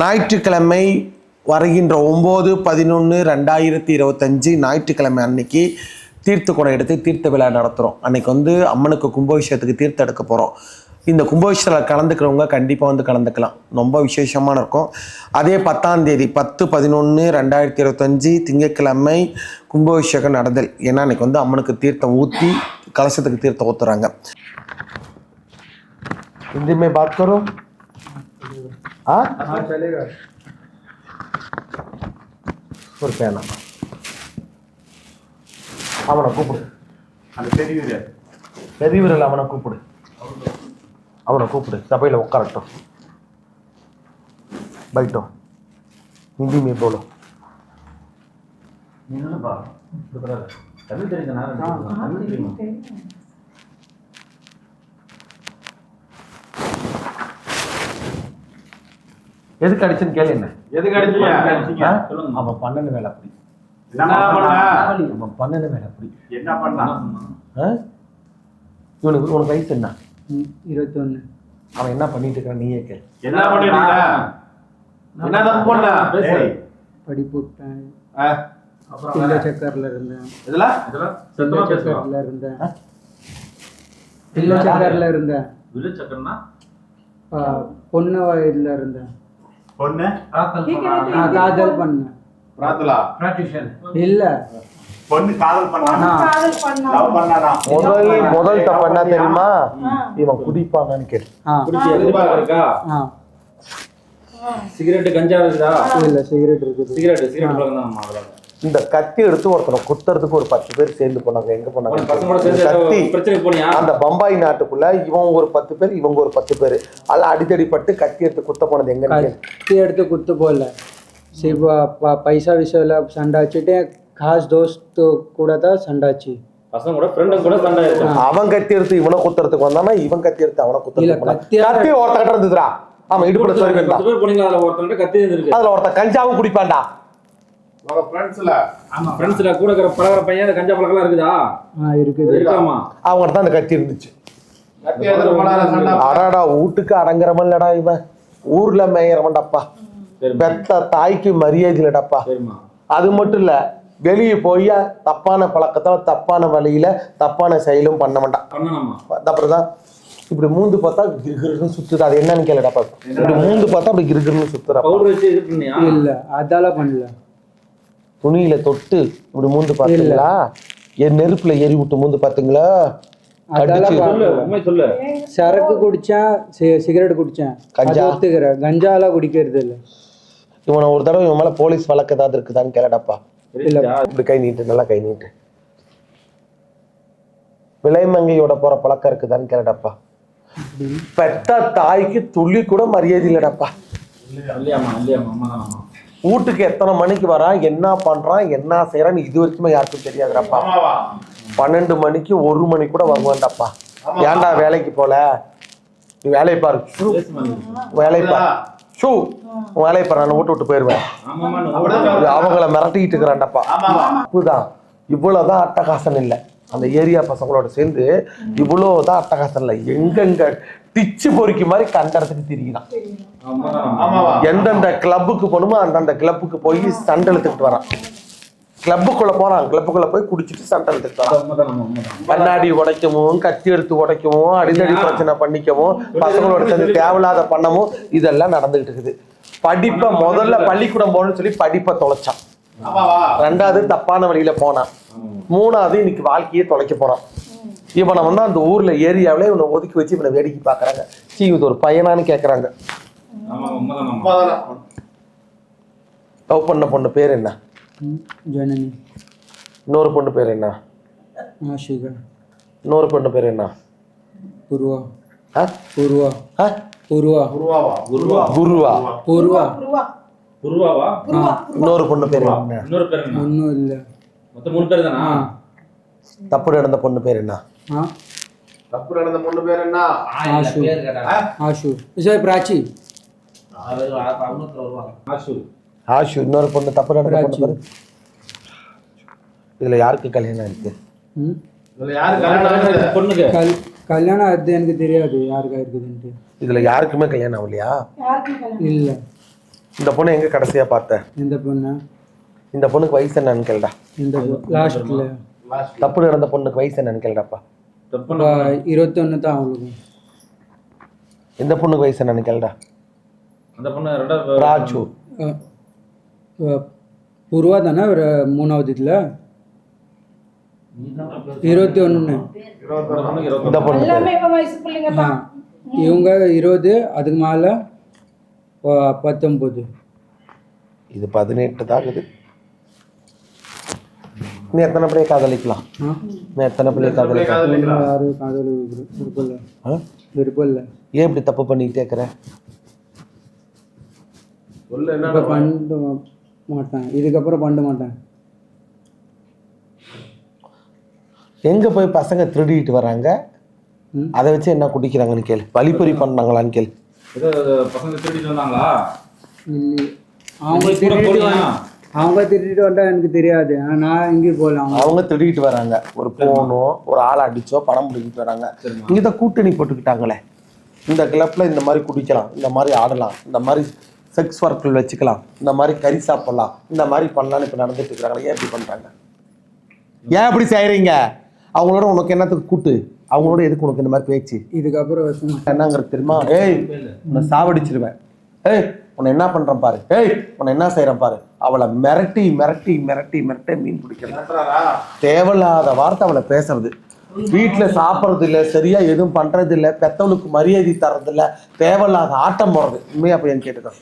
ஞாயிற்றுக்கிழமை வருகின்ற ஒம்பது பதினொன்று ரெண்டாயிரத்தி இருபத்தஞ்சி ஞாயிற்றுக்கிழமை அன்னைக்கு தீர்த்த குடம் எடுத்து தீர்த்த விழா நடத்துகிறோம் அன்னைக்கு வந்து அம்மனுக்கு கும்பாபிஷேகத்துக்கு தீர்த்த எடுக்க போகிறோம் இந்த கும்பாபிஷேகத்தில் கலந்துக்கிறவங்க கண்டிப்பாக வந்து கலந்துக்கலாம். ரொம்ப விசேஷமான இருக்கும். அதே பத்தாம்தேதி பத்து பதினொன்று ரெண்டாயிரத்தி இருபத்தஞ்சி திங்கக்கிழமை கும்பாபிஷேகம் நடந்தல். ஏன்னா அன்றைக்கி வந்து அம்மனுக்கு தீர்த்தம் ஊற்றி கலசத்துக்கு தீர்த்தம் ஊற்றுறாங்க இந்தியமே பார்க்குறோம் हाँ हाँ चलेगा ஒரு பேனா அவனை கூப்பிடு அந்த பெரியவர் பெரியவரில் அவனை கூப்பிடு அவனை கூப்பிடு சபையில் உட்காரட்டும் பைட்டோ ஹிந்தி में बोलो தமிழ் தெரியுங்க எதுக்கு அடிச்சுன்னு கேளு என்ன? எதுக்கு அடிச்சீங்க? அவன் பண்ணன வேலை அப்படி. அவன் பண்ணன வேலை அப்படி. என்ன பண்ணா? ஆ? இவனுக்கு உனக்கு வயசு என்ன? இருபத்தொன்று அவன் என்ன பண்ணிட்டு இருக்கான்? நீயே கேளு. என்ன பண்ணிட்டீங்க என்ன தப்பு பண்ண? படிப்பு விட்டேன். பிள்ளை சக்கரில் இருந்தேன். இதுல பிள்ளை சக்கரில் இருந்தேன். பிள்ளை சக்கரில் இருந்தேன். வில்லேஜ் சக்கரனா ஆ, பொண்ணு வயதில் இருந்தேன். பொண்ணு? காதல் பண்ணேன் பிரார்த்தலா இல்லை. பொண்ணு காதல் பண்ணானா? முதல் முதல் தப்பு என்ன தெரியுமா? இவன் குடிப்பானான்னு எதிர்ப்பா இருக்கா? சிகரெட் கஞ்சா இருக்குதா? இல்லை சிகரெட் இருக்குது. சிகரெட் சிகரெட் பழக்கம் தான் அதெல்லாம் இந்த கத்தி எடுத்து ஒருத்தனை குத்துறதுக்கு ஒரு பத்து பேர் சேர்ந்து போனாங்க. எங்க போனாங்க? கத்தி அந்த பம்பாய் நாட்டுக்குள்ள இவன் ஒரு பத்து பேர் இவங்க ஒரு பத்து பேர். அல்ல அடித்தடி பட்டு கத்தி எடுத்து குத்த போனது எங்க கத்தி எடுத்து குத்து போடல. சிவ ப- பைசா விஷயம்ல சண்டை வச்சுட்டு காசு தோஸ்து கூட தான் சண்டாச்சு பசங்க கூட ஃப்ரெண்டும் கூட சண்டை அவன் கத்தி எடுத்து இவனை குத்துறதுக்கு வந்தானா இவன் கத்தி எடுத்து அவனை குத்துறதுக்கு கத்தி ஒருத்தகிட்ட இருந்துதுடா. அவன் இடுப்புல சொல்லி பத்து பேர் போனீங்க அதுல ஒருத்தன் கஞ்சாவும் குடிப்பான்டா. ஃப்ரெண்ட்ஸ்ல ஃப்ரெண்ட்ஸ்ல கூட இருக்கிற பழகிற பையன் அந்த கஞ்சா பழக்கம் இருக்குதா? ஆ இருக்குது. இருக்காமா? அவன்கிட்ட தான் அந்த கத்தி இருந்துச்சு. அடாடா வீட்டுக்கு அடங்குறவன் இல்லடா இவன். ஊர்ல மேயறவன்டாப்பா. பெத்த தாய்க்கு மரியாதை இல்லடாப்பா. அது மட்டும் இல்ல வெளியே போய் தப்பான பழக்கத்தால தப்பான வழியில தப்பான செயலும் பண்ண மாட்டான் அப்புறம் தான் இப்படி மூந்து பார்த்தா கிருகிருன்னு சுத்துது. அது என்னன்னு கேளுடாப்பா இப்படி மூந்து பார்த்தா அப்படி கிருகிருன்னு சுத்துறா இல்ல அதால பண்ணல. துணியில தொட்டு இப்படி மூந்து பார்த்தீங்களா என் நெருப்புல எரி விட்டு மூந்து பார்த்தீங்களா அதால கடிச்சு பா- சொல்லு உண்மை சொல்லு. சரக்கு குடிச்சேன் சிகரெட் குடிச்சேன். கஞ்சா? ஒத்துக்கிறேன் கஞ்சாலாம் குடிக்கிறது இல்ல. இவனை ஒரு தடவை இவன் மேல போலீஸ் வழக்கு ஏதாவது இருக்குதான்னு கேளடாப்பா இல்ல. இப்படி கை நீட்டு நல்லா கை நீட்டு. விலைமங்கையோட போற பழக்கம் இருக்குதான்னு கேளடாப்பா பெத்த தாய்க்கு துள்ளி கூட மரியாதை இல்லடாப்பா அம்மா. வீட்டுக்கு எத்தனை மணிக்கு வரான் என்ன பண்றான் என்ன செய்யறான்னு இது வரைக்குமே யாருக்கும் தெரியாதுடாப்பா. பன்னெண்டு மணிக்கு ஒரு மணி கூட வருவான்டாப்பா. ஏன்டா வேலைக்கு போல? நீ வேலையை பாரு. ஷூ. வேலையை பாரு. ஷூ. வேலையை பாரு நான் வீட்டு விட்டு போயிடுவேன். அவங்கள மிரட்டிக்கிட்டு இருக்கிறான்டாப்பா. ஆமாவா இதுதான் இவ்வளவுதான் அட்டகாசம் இல்லை. அந்த ஏரியா பசங்களோட சேர்ந்து இவ்வளவுதான் அட்டகாசம் இல்லை எங்கெங்க டிச்சு பொறிக்கு மாதிரி கண்ட இடத்துக்கு திரிகிறான் எந்தெந்த கிளப்புக்கு போகணுமோ அந்தந்த கிளப்புக்கு போய் சண்டை இழுத்துக்கிட்டு வரான். கிளப்புக்குள்ள போறான். கிளப்புக்குள்ள போய் குடிச்சிட்டு சண்டை தான் கண்ணாடி உடைக்கவும் கத்தி எடுத்து உடைக்கவும் அடிதடி பிரச்சனை பண்ணிக்கவும் பசங்களோட சேர்ந்து தேவையில்லாத பண்ணவும் இதெல்லாம் நடந்துகிட்டு இருக்குது. படிப்பை முதல்ல பள்ளிக்கூடம் போகணும்னு சொல்லி படிப்பை தொலைச்சான். ரெண்டாவது தப்பான வழியில போனான். மூணாவது இன்னைக்கு வாழ்க்கையே தொலைக்க போறான். இவனை வந்து அந்த ஊர்ல ஏரியாவில இவனை ஒதுக்கி வச்சு இவனை வேடிக்கை பார்க்கறாங்க. சீ இது ஒரு பையனான்னு உண்மைதானா? லவ் பண்ண பொண்ணு பேர் என்ன? ஜனனி. இன்னொரு பொண்ணு பேர் என்ன? ஆஷிகா இன்னொரு பொண்ணு பேர் என்ன? பூர்வா ஆ? பூர்வா ஆ? பூர்வா குருவாவா குருவா. குருவா பூர்வா குருவாவா இன்னொரு பொண்ணு பேர் என்ன? இன்னொரு பேர் என்ன? ஒன்றும் இல்லை. மொத்தம் மூணு பேர் தானா தப்பு நடந்த பொண்ணு பேர் என்ன? தப்பு நடந்த பொண்ணு பேர் என்ன? ஆஷு. ஆஷு. சார் பிராச்சி. ஆஷு. ஆஷு இன்னொரு பொண்ணு தப்பு நடந்த பொண்ணு. பேரு? இதுல யாருக்கு கல்யாணம் இருக்கு? ம்? இதுல யாரு கல்யாணம் ஆகுது? பொண்ணுக்கு. கல் கல்யாணம் அது எனக்கு தெரியாது யாருக்கா இருக்குதுன்ட்டு இதுல யாருக்குமே கல்யாணம் ஆகலையா? இல்லை. இந்த பொண்ணு எங்க கடைசியா பார்த்த? இந்த பொண்ணு? இந்த பொண்ணுக்கு வயசு என்னன்னு கேளுடா. இந்த லாஸ்ட்டில் தப்பு நடந்த பொண்ணுக்கு வயசு என்னன்னு கேளுடாப்பா. தப்பு இருபத்தொன்று தான் அவங்களுக்கு. இந்த பொண்ணுக்கு வயசு என்னன்னு கேளுடா. அந்த பொண்ணு ராஜு. பூர்வா தானே ஒரு மூணாவது இதில்? இருபத்தி ஒன்று இருபத்தி இந்த பொண்ணு எல்லாமே இவன் வயசு பிள்ளைங்க ஆ தான். இவங்க இருபது அதுக்கு மேலே பத்தொம்பது இது பதினெட்டு தான் இருக்குது நீ எத்தனை பிள்ளைய காதலிக்கலாம்? ஆ? நீ எத்தனை பிள்ளைய காதலிக்கலாம்? யாரு காதல்? விருப்பம் இல்லை. ஆ? விருப்பம் இல்லை ஏன் இப்படி தப்பு பண்ணிக்கிட்டே இருக்கிற? சொல்லு என்ன இப்போ பண்ண மாட்டேன். இதுக்கப்புறம் பண்ண மாட்டேன். எங்க போய் பசங்க திருடிட்டு வராங்க. அதை வச்சு என்ன குடிக்கிறாங்கன்னு கேளு. வழிப்பறி பண்ணாங்களான்னு கேளு. பசங்க திருடிட்டு வந்தாங்களா? அவங்க அவங்க திருடிட்டு வந்தா எனக்கு தெரியாது. நான் எங்கேயும் போகல அவங்க திருடிட்டு வராங்க. ஒரு போனோ ஒரு ஆளை அடிச்சோ பணம் பிடிக்கிட்டு வராங்க. இங்க தான் கூட்டணி போட்டுக்கிட்டாங்களே. இந்த கிளப்ல இந்த மாதிரி குடிக்கலாம் இந்த மாதிரி ஆடலாம் இந்த மாதிரி செக்ஸ் ஒர்க்கில் வச்சுக்கலாம் இந்த மாதிரி கறி சாப்பிடலாம் இந்த மாதிரி பண்ணலாம்னு இப்போ நடந்துட்டு இருக்கிறாங்களே ஏன் இப்படி பண்றாங்க? ஏன் இப்படி செய்றீங்க அவங்களோட உனக்கு என்னத்துக்கு கூட்டு? அவங்களோட எதுக்கு உனக்கு இந்த மாதிரி பேச்சு? இதுக்கப்புறம் என்னங்கிறது தெரியுமா? ஏய் உன்னை சாவடிச்சிருவேன். ஏய் உன்னை என்ன பண்றேன் பாரு. ஏய். உன்னை என்ன செய்றேன் பாரு. அவளை மிரட்டி மிரட்டி மிரட்டி மிரட்டி மீன் பிடிக்கிறது தேவையில்லாத வார்த்தை அவளை பேசுறது. வீட்டுல சாப்பிட்றது இல்ல சரியா எதுவும் பண்றது இல்ல பெத்தவனுக்கு மரியாதை தர்றது இல்ல தேவையில்லாத ஆட்டம் போடுறது. உண்மையா பையன் கேட்டுக்கோ.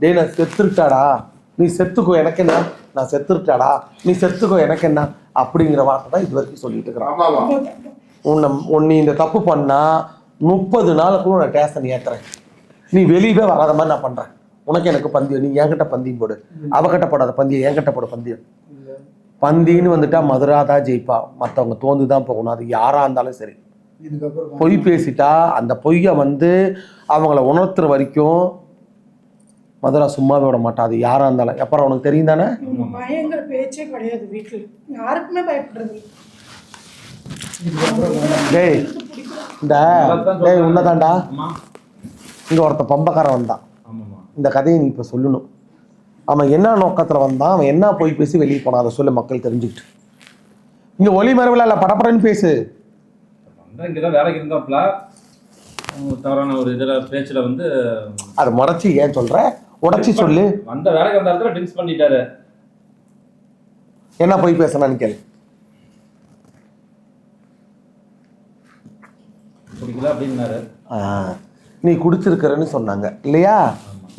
டேய் நான் செத்துருட்டாடா. நீ செத்துக்கோ எனக்கு என்ன? நான் செத்துருட்டாடா. நீ செத்துக்கோ எனக்கு என்ன? அப்படிங்கிற வார்த்தை தான் இது வரைக்கும் சொல்லிட்டு இருக்கிறான். உன்னை உன் நீ இந்த தப்பு பண்ணா முப்பது நாளுக்குள்ள உன்னை டேஷன் ஏத்துறேன். நீ வெளியவே வராத மாதிரி நான் பண்றேன். உனக்கு எனக்கு பந்தயம். நீ என்கிட்ட பந்தயம் போடு. அவகிட்ட போடாத பந்தயம். என்கிட்ட போட பந்தயம். பந்தின்னு வந்துட்டா மதுரா தான் ஜெயிப்பா. மற்றவங்க தோந்து தான் போகணும். அது யாரா இருந்தாலும் சரி. பொய் பேசிட்டா அந்த பொய்யை வந்து அவங்கள உணர்த்துற வரைக்கும் மதுரா சும்மாவே விட மாட்டா. அது யாரா இருந்தாலும். அப்புறம் உனக்கு தெரியும் தானே? பயங்கர பேச்சே கிடையாது வீட்டில் யாருக்குமே பயப்படுறது இல்ல. டேய் இந்த டேய் உன்னதாண்டா இங்க ஒருத்த பம்பக்காரன் வந்தான். இந்த கதையை நீ இப்போ சொல்லணும். அவன் என்ன நோக்கத்தில் வந்தான்? அவன் என்ன போய் பேசி வெளியே போனான்? அதை சொல்ல மக்கள் தெரிஞ்சுக்கிட்டு. இங்கே ஒளி மறைவில் இல்லை படப்படன்னு பேசு. வந்தா இங்கதான் வேலைக்கு இருந்தாப்ல. தவறான ஒரு இதுல பேச்சுல வந்து அதை முறைச்சி ஏன் சொல்ற? உடச்சி சொல்லு. வந்த வேலைக்கு வந்த இடத்துல ட்ரிங்க்ஸ் பண்ணிட்டாரு. என்ன போய் பேசினான்னு கேளு. பிடிக்கல அப்படின்னாரு. நீ குடிச்சிருக்கிறன்னு சொன்னாங்க. இல்லையா?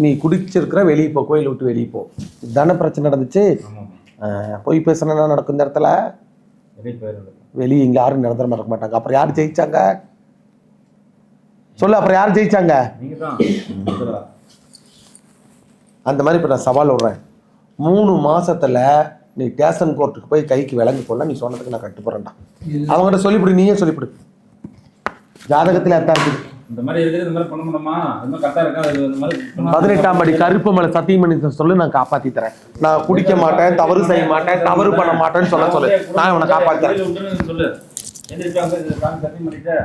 நீ குடிச்சிருக்கிற வெளியே போ கோயில் விட்டு வெளியே போ. இதுதானே பிரச்சனை நடந்துச்சு? பொய் பேசினா நடக்கும் இந்த இடத்துல? வெளியே இங்கே யாரும் நிரந்தரமாக இருக்க மாட்டாங்க. அப்புறம் யார் ஜெயிச்சாங்க? சொல்லு அப்புறம் யார் ஜெயிச்சாங்க? நீங்க தான் அந்த மாதிரி இப்போ நான் சவால் விடுறேன். மூணு மாசத்துல நீ டேஷன் கோர்ட்டுக்கு போய் கைக்கு விளங்கு போடல நீ சொன்னதுக்கு நான் கட்டுப்படுறேன்டா. அவங்ககிட்ட சொல்லிவிடு நீயே சொல்லிவிடு. ஜாதகத்தில் அதான் இருக்குது. இந்த மாதிரி இருக்குது இந்த மாதிரி பண்ண முடியுமா? அது மாதிரி கரெக்டாக இருக்கா? அது இந்த மாதிரி பதினெட்டாம் படி கருப்பு மேல சத்தியம் பண்ணி சொல்லு நான் காப்பாத்தி தரேன் நான் குடிக்க மாட்டேன் தவறு செய்ய மாட்டேன் தவறு பண்ண மாட்டேன்னு சொல்ல சொல்லு. நான் உன்னை காப்பாத்தி தரேன் சொல்லு. இந்த சாமி சத்தியம் பண்ணிட்டு